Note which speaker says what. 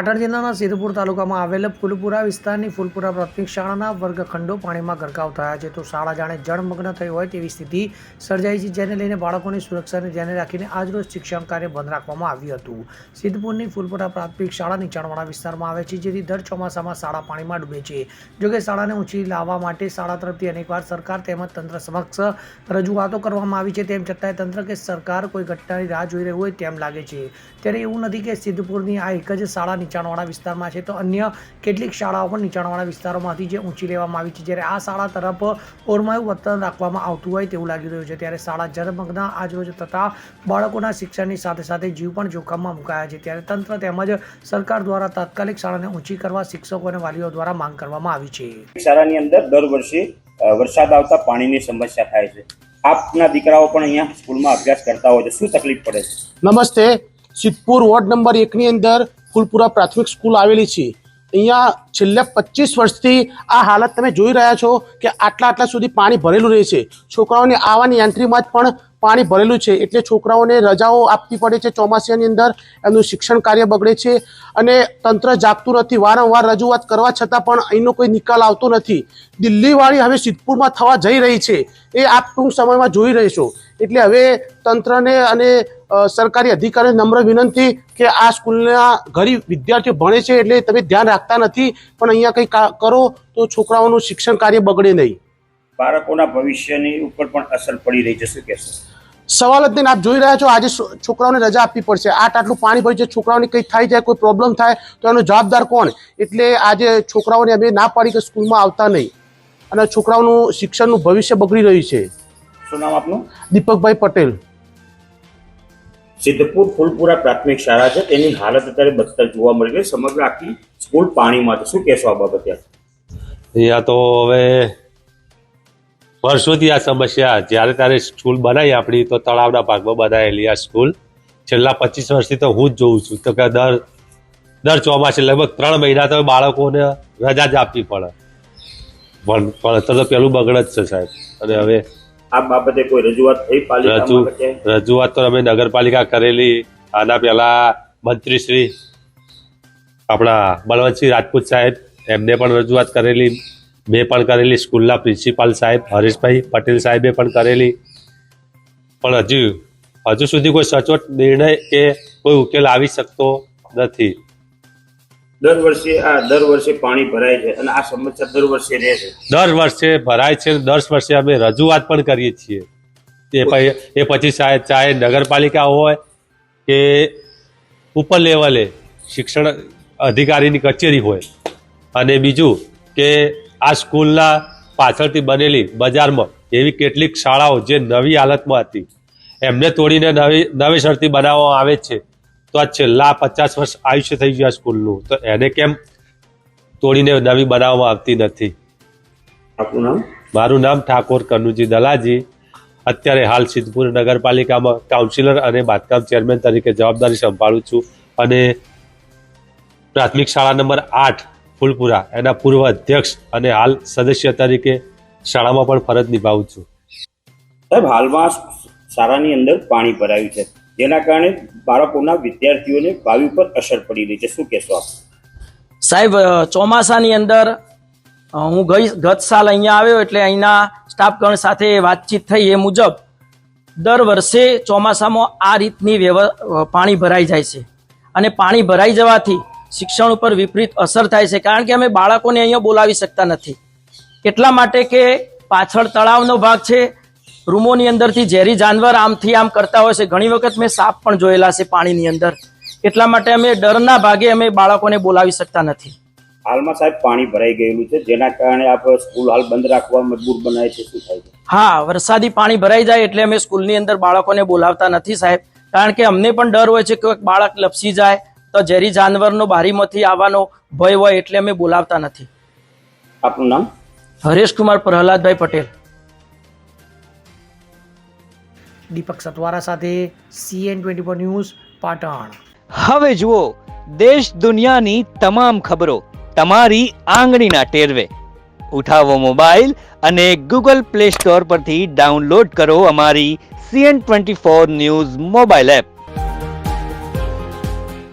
Speaker 1: પાટણ જિલ્લાના સિદ્ધપુર તાલુકામાં આવેલ ફૂલપુરા વિસ્તારની ફૂલપુરા પ્રાથમિક શાળાના વર્ગખંડો પાણીમાં ગરકાવ થયા છે. તો શાળા જાણે જળમગ્ન થઈ હોય તેવી સ્થિતિ સર્જાઈ છે, જેને લઈને બાળકોની સુરક્ષાને ધ્યાને રાખીને આજરોજ શિક્ષણ કાર્ય બંધ રાખવામાં આવ્યું હતું. સિદ્ધપુરની ફૂલપુરા પ્રાથમિક શાળા નીચાણવાળા વિસ્તારમાં આવે છે, જેથી દર ચોમાસામાં શાળા પાણીમાં ડૂબે છે. જોકે શાળાને ઊંચી લાવવા માટે શાળા તરફથી અનેકવાર સરકાર તેમજ તંત્ર સમક્ષ રજૂઆતો કરવામાં આવી છે. તેમ છતાંય તંત્ર કે સરકાર કોઈ ઘટનાની રાહ જોઈ રહ્યું હોય તેમ લાગે છે. ત્યારે એવું નથી કે સિદ્ધપુરની આ એક જ શાળા નીચાણવાળા વિસ્તારમાં છે. તો અન્ય કેટલીક શાળાઓ પણ નીચાણવાળા વિસ્તારોમાંથી જે ઊંચી લેવામાં આવી છે. જ્યારે આ શાળા તરફ ઓરમાયું વર્તન રાખવામાં આવતું હોય તેવું લાગી રહ્યું છે. ત્યારે શાળા જળમગ્ન આજરોજ થતાં બાળકોના શિક્ષણની સાથે સાથે જીવ પણ જોખમમાં મુકાયા છે. ત્યારે તંત્ર તેમજ સરકાર દ્વારા તાત્કાલિક શાળાને ઊંચી કરવા શિક્ષકો અને વાલીઓ દ્વારા માંગ કરવામાં આવી છે.
Speaker 2: શાળાની અંદર દર વર્ષે વરસાદ આવતા પાણીની સમસ્યા થાય છે. આપના દીકરાઓ પણ અહીંયા સ્કૂલમાં અભ્યાસ કરતા હોય છે. શું તકલીફ પડે છે?
Speaker 3: નમસ્તે. સિદ્ધપુર વોર્ડ નંબર એકની અંદર ફૂલપુરા પ્રાથમિક સ્કૂલ આવેલી છે. અહીંયા છેલ્લા પચીસ વર્ષથી આ હાલત તમે જોઈ રહ્યા છો કે આટલા આટલા સુધી પાણી ભરેલું રહે છે. છોકરાઓને આવવાની એન્ટ્રીમાં જ પણ પાણી ભરેલું છે એટલે છોકરાઓને રજાઓ આપવી પડે છે ચોમાસાની અંદર, એમનું શિક્ષણ કાર્ય બગડે છે અને તંત્ર જાગતું નથી. વારંવાર રજૂઆત કરવા છતાં પણ અહીંનો કોઈ નિકાલ આવતો નથી. દિલ્હીવાળી હવે સિદ્ધપુરમાં થવા જઈ રહી છે. એ આપ ટૂંક સમયમાં જોઈ રહેશો. એટલે હવે તંત્રને અને સરકારી અધિકારીને નમ્ર વિનંતી કે આ સ્કૂલના ગરીબ વિદ્યાર્થીઓ ભણે છે એટલે તમે ધ્યાન રાખતા નથી, પણ અહીંયા કંઈ કરો તો છોકરાઓનું શિક્ષણ કાર્ય બગડે નહીં.
Speaker 2: બાળકોના ભવિષ્યની ઉપર પણ અસર પડી રહી જશે કહેશો
Speaker 3: સવાલ જ નહીં આપ જોઈ રહ્યા છો આજે છોકરાઓને રજા આપવી પડશે. આટ આટલું પાણી ભર્યું છે છોકરાઓને કંઈ થાય જાય કોઈ પ્રોબ્લેમ થાય તો એનો જવાબદાર કોણ? એટલે આજે છોકરાઓને અમે ના પાડી કે સ્કૂલમાં આવતા નહીં. અને છોકરાઓનું શિક્ષણનું ભવિષ્ય બગડી રહ્યું છે.
Speaker 2: શું નામ આપનું?
Speaker 3: દીપકભાઈ પટેલ.
Speaker 2: સિદ્ધપુર ફૂલપુરા પ્રાથમિક શાળા છે. તેની હાલત અત્યારે બદતર જોવા મળી રહી છે. સમગ્ર આખી સ્કૂલ પાણીમાં છે. શું કહેશો આ બાબતે
Speaker 4: અહીંયા તો હવે વર્ષોથી આ સમસ્યા જ્યારે ત્યારે સ્કૂલ બનાવી આપણી તો તળાવના ભાગમાં બનાવેલી આ સ્કૂલ. છેલ્લા પચીસ વર્ષથી તો હું જ જોઉં છું. તો કે દર દર ચોમાસે લગભગ ત્રણ મહિના તો બાળકોને રજા જ આપવી પડે. પણ ભણતર તો પેલું બગડ જ છે સાહેબ. અને હવે
Speaker 2: આ બાબતે કોઈ રજૂઆત થઈ?
Speaker 4: રજૂઆત તો અમે નગરપાલિકા કરેલી. આના પહેલા મંત્રી શ્રી આપણા બળવંતસિંહ રાજપૂત સાહેબ એમને પણ રજૂઆત કરેલી. મેં પણ કરેલી સ્કૂલના પ્રિન્સિપાલ સાહેબ હરીશભાઈ પટેલ સાહેબે પણ કરેલી. પણ હજુ હજુ સુધી કોઈ સચોટ નિર્ણય કે કોઈ ઉકેલ આવી શકતો નથી.
Speaker 2: દર વર્ષે આ દર વર્ષે પાણી ભરાય છે અને આ સમસ્યા દર વર્ષે રહે છે.
Speaker 4: દર વર્ષે ભરાય છે દર વર્ષે અમે રજૂઆત પણ કરીએ છીએ. એ એ પછી ચાહે નગરપાલિકા હોય કે ઉપર લેવલે શિક્ષણ અધિકારીની કચેરી હોય. અને બીજું કે આ સ્કૂલના પાછળથી બનેલી બજારમાં એવી કેટલીક શાળાઓ જે નવી હાલતમાં હતી. એમને તોડીને નવી નવેસરથી બનાવવામાં આવે છે. તો આ છેલ્લા પચાસ વર્ષ આયુષ્ય થઈ ગયા સ્કૂલનું. તો એને કેમ તોડીને નવી બનાવવામાં આવતી નથી?
Speaker 2: આપનું નામ?
Speaker 4: મારું નામ ઠાકોર કનુજી દલાજી. અત્યારે હાલ સિદ્ધપુર નગરપાલિકામાં કાઉન્સિલર અને બાંધકામ ચેરમેન તરીકે જવાબદારી સંભાળું છું. અને પ્રાથમિક શાળા નંબર આઠ ફૂલપુરા એના પૂર્વ અધ્યક્ષ અને હાલ સદસ્ય તરીકે શાળામાં પણ ફરજ નિભાવું છું.
Speaker 2: સાહેબ હાલમાં શાળાની અંદર પાણી ભરાયું છે. જેના કારણે બાળકોના વિદ્યાર્થીઓને ભાવિ પર અસર પડી રહી છે. શું કહેશો આપ?
Speaker 5: સાહેબ ચોમાસાની અંદર હું ગઈ ગત સાલ અહીંયા આવ્યો એટલે અહીંના સ્ટાફગણ સાથે વાતચીત થઈ એ મુજબ દર વર્ષે ચોમાસામાં આ રીતની વ્યવ પાણી ભરાઈ જાય છે. અને પાણી ભરાઈ જવાથી શિક્ષણ ઉપર વિપરીત અસર થાય છે. કારણ કે અમે બાળકોને અહીંયા બોલાવી શકતા નથી. એટલા માટે કે પાછળ તળાવનો ભાગ છે. રૂમોની અંદરથી ઝેરી જાનવર આમથી આમ કરતા હોય છે. ઘણી વખત મેં સાપ પણ જોયેલા છે પાણીની અંદર. એટલા માટે અમે ડરના ભાગે અમે બાળકોને બોલાવી શકતા નથી.
Speaker 2: હાલમાં સાહેબ પાણી ભરાઈ ગયેલું છે. જેના કારણે આપ સ્કૂલ હાલ બંધ રાખવા મજબૂર બનાવે છે. શું થાય છે?
Speaker 5: હા વરસાદી પાણી ભરાઈ જાય એટલે અમે સ્કૂલની અંદર બાળકોને બોલાવતા નથી સાહેબ. કારણ કે અમને પણ ડર હોય છે કે બાળક લપસી જાય તો ઝેરી જાનવરનો બારીમાંથી આવવાનો ભય હોય એટલે અમે બોલાવતા નથી.
Speaker 2: આપનું નામ?
Speaker 5: હરેશકુમાર પ્રહલાદભાઈ પટેલ.
Speaker 1: દીપક સતવારા સાથે CN twenty four news Patan.
Speaker 6: હવે જુઓ દેશ દુનિયાની તમામ ખબરો તમારી આંગળીના ટેરવે. ઉઠાવો મોબાઈલ અને ગૂગલ પ્લે સ્ટોર પરથી ડાઉનલોડ કરો અમારી CN twenty four news mobile app.